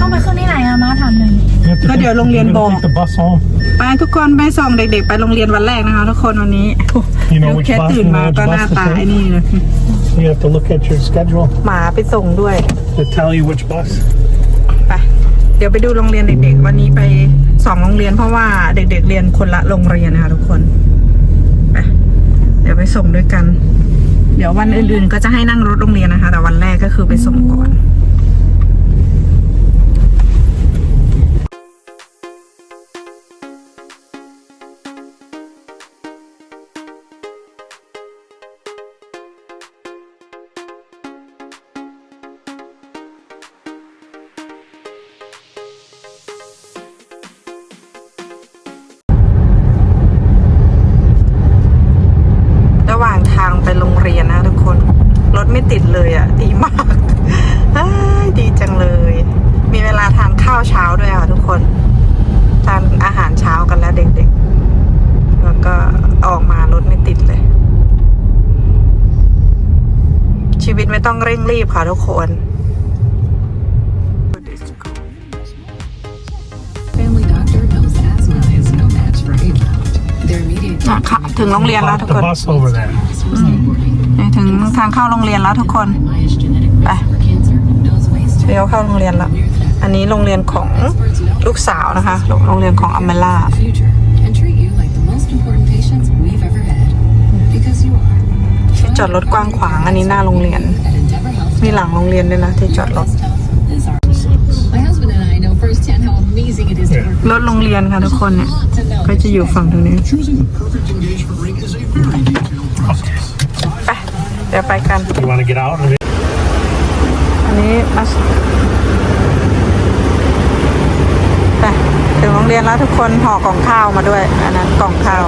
ต้องไปขึ้นที่ไหนอะมาถามหนึ่ง You have to ก็เดี๋ยว take- โรงเรียน you're gonna บอก take the bus home. ไปทุกคนไปส่งเด็ก ๆ ไปโรงเรียนวันแรกนะคะ ทุกคนวันนี้ You know ลูก which แค่ bus ตื่น you มา know which ก็หน้า bus to ตาไอ้ take? นี่เลย You have to look at your schedule หมาไปส่งด้วย to tell you which bus. ไป เดี๋ยวไปดูโรงเรียนเด็ก ๆ วันนี้ไปสองโรงเรียนเพราะว่าเด็ก ๆ เรียนคนละโรงเรียนนะคะทุกคนไปเดี๋ยวไปส่งด้วยกัน เดี๋ยววันอื่น ๆ ก็จะให้นั่งรถโรงเรียนนะคะ แต่วันแรกก็คือไปส่งก่อน ด้วยค่ะทุกคนทานอาหารเช้ากันแล้วเด็กๆ แล้วก็ออกมารถไม่ติดเลย ชีวิตไม่ต้องเร่งรีบค่ะทุกคน Family doctor knows asthma is no match for Ayla. Their immediate อะค่ะถึงโรงเรียนแล้ว Park ทุก the คน bus over there. was snowboarding. นี่ถึงทางเข้าโรงเรียนแล้วทุกคน Maya's genetic risk Bye. for cancer, knows ways to เลี้ยวเข้าโรงเรียนแล้ว อันนี้โรงเรียนของ experts know ลูกสาวนะคะ โรงเรียนของอเมล่า the future and treat you like the most important patients we've ever had. Because you are. ที่จอดรถกว้างขวาง อันนี้หน้าโรงเรียน At Endeavor Health, มีหลังโรงเรียนด้วยนะที่จอดรถ this stuff is ours. My husband and I know firsthand how amazing it is to work รถโรงเรียนค่ะทุกคนเนี่ย to know ก็จะอยู่ฝั่งตรงนี้ Choosing the perfect engagement ring is a very detailed process. ไป เดี๋ยวไปกัน You want to get out of it? อันนี้มาไปถึงโรง เรียนแล้วทุกคนห่อกล่องข้าวมาด้วย อันนั้นกล่องข้าว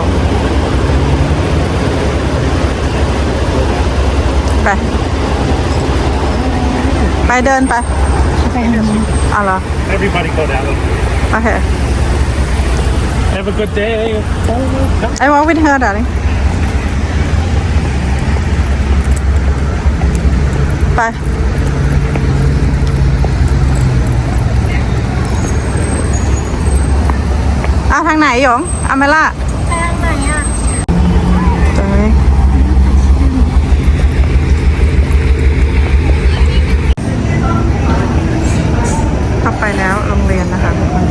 ไป ไปเดินไปไปทางนี้เอาเหรอ Everybody go down. โอเค Have a good day. I walk with her darling ไปเอาทางไหนหยงอาเมล่าไปทางไหนอะตรงนี้เข้าไปแล้วโรงเรียนนะคะทุกคน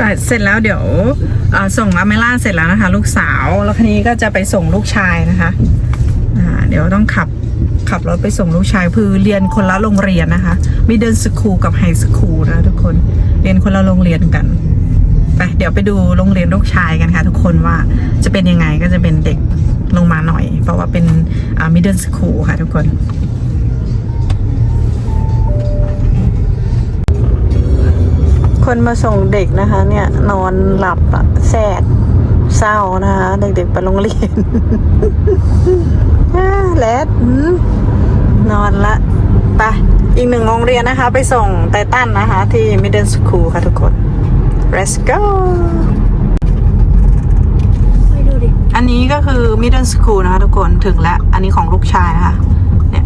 อะเสร็จแล้วเดี๋ยวอ่าส่งอาเมล่าเสร็จแล้วนะคะ ลูกสาว แล้วคันนี้ก็จะไปส่งลูกชายนะคะอ่าเดี๋ยวต้องขับ ขับรถไปส่งลูกชายคือเรียนคนละโรงเรียนนะคะ มีเดินสคูลกับไฮสคูลนะทุกคนเรียนคนละโรงเรียนกันไปเดี๋ยวไปดูโรงเรียนลูกชายกันค่ะ ทุกคนว่าจะเป็นยังไงก็จะเป็นเด็กลงมาหน่อย เพราะว่าเป็นอ่า middle school ค่ะทุกคน คนมาส่งเด็กนะคะ เนี่ยนอนหลับอะแสกเศร้านะคะ เด็กๆไปโรงเรียน แลดอืมนอนละไปอีกหนึ่งโรงเรียนนะคะ ไปส่งไททันนะคะ ที่ middle school ค่ะทุกคน let's go ไปดูดิอันนี้ก็คือ middle school นะคะทุกคนถึงแล้วอันนี้ของลูกชายนะคะเนี่ย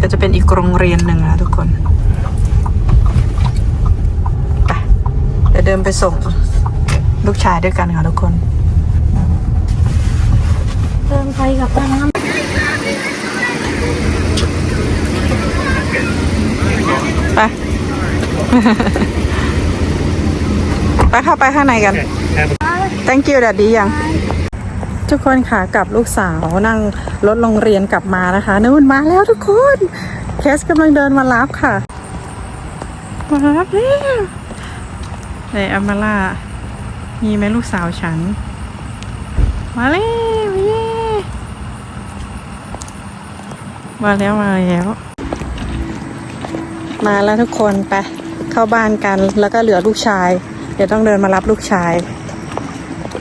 ก็จะเป็นอีกโรงเรียนหนึ่งนะคะทุกคนไปเดี๋ยวเดินไปส่งลูกชายด้วยกันค่ะทุกคนเดิน ไปกับตาน้ไป ไปเข้าไปข้างในกัน Have a thank you ดัดดียัง ทุกคนค่ะกลับลูกสาวนั่งรถโรงเรียนกลับมานะคะนู่นมาแล้วทุกคน เคสกำลังเดินมารับค่ะ มารับแล้วไหนอามาล่ามีไหมลูกสาวฉัน มาแล้วเย้ มาแล้วมาแล้ว มาแล้วทุกคนไปเข้าบ้านกันแล้วก็เหลือลูกชาย เดี๋ยวต้องเดินมารับลูกชาย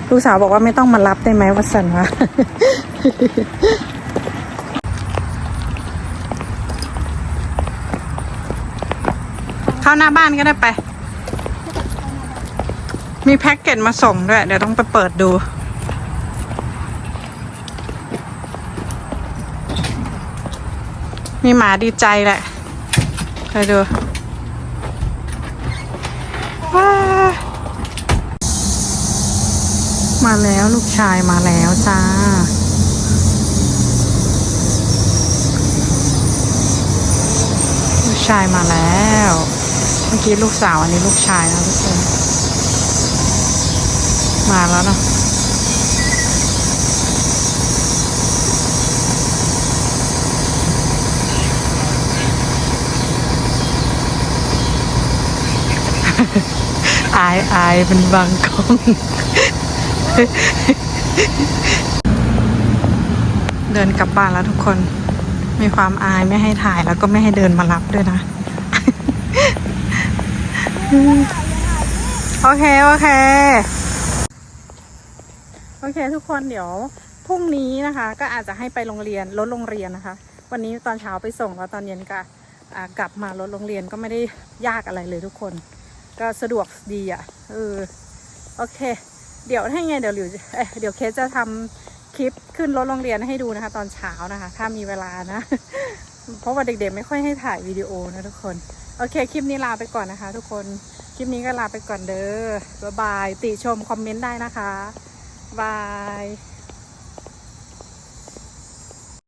ลูกสาวบอกว่าไม่ต้องมารับได้ไหมวัสันวะเข้าหน้าบ้านก็ได้ไป มีแพ็กเกจมาส่งด้วย เดี๋ยวต้องไปเปิดดู มีหมาดีใจแหละใครดูว้ามาแล้วลูกชายมาแล้วจ้า ลูกชายมาแล้ว เมื่อกี้ลูกสาวอันนี้ลูกชายนะทุกคน มาแล้วเนาะายอายเป็นบางกล้องเดินกลับบ้านแล้วทุกคน มีความอายไม่ให้ถ่ายแล้วก็ไม่ให้เดินมารับด้วยนะ โอเค โอเค โอเค ทุกคนเดี๋ยวพรุ่งนี้นะคะ ก็อาจจะให้ไปโรงเรียนรถโรงเรียนนะคะ วันนี้ตอนเช้าไปส่งแล้วตอนเย็นก็กลับมารถโรงเรียนก็ไม่ได้ยากอะไรเลยทุกคน ก็สะดวกดีอะเออโอเค เดี๋ยวถ้ไงเดี๋ยวหลิวเอ้ยเดี๋ยวเคสจะทำคลิปขึ้นรถโรงเรียนให้ดูนะคะ ตอนเช้านะคะ ถ้ามีเวลานะ เพราะว่าเด็กๆไม่ค่อยให้ถ่ายวิดีโอนะทุกคน โอเค คลิปนี้ลาไปก่อนนะคะ ทุกคน คลิปนี้ก็ลาไปก่อนเด้อบ๊ายบาย ติชมคอมเมนต์ได้นะคะบาย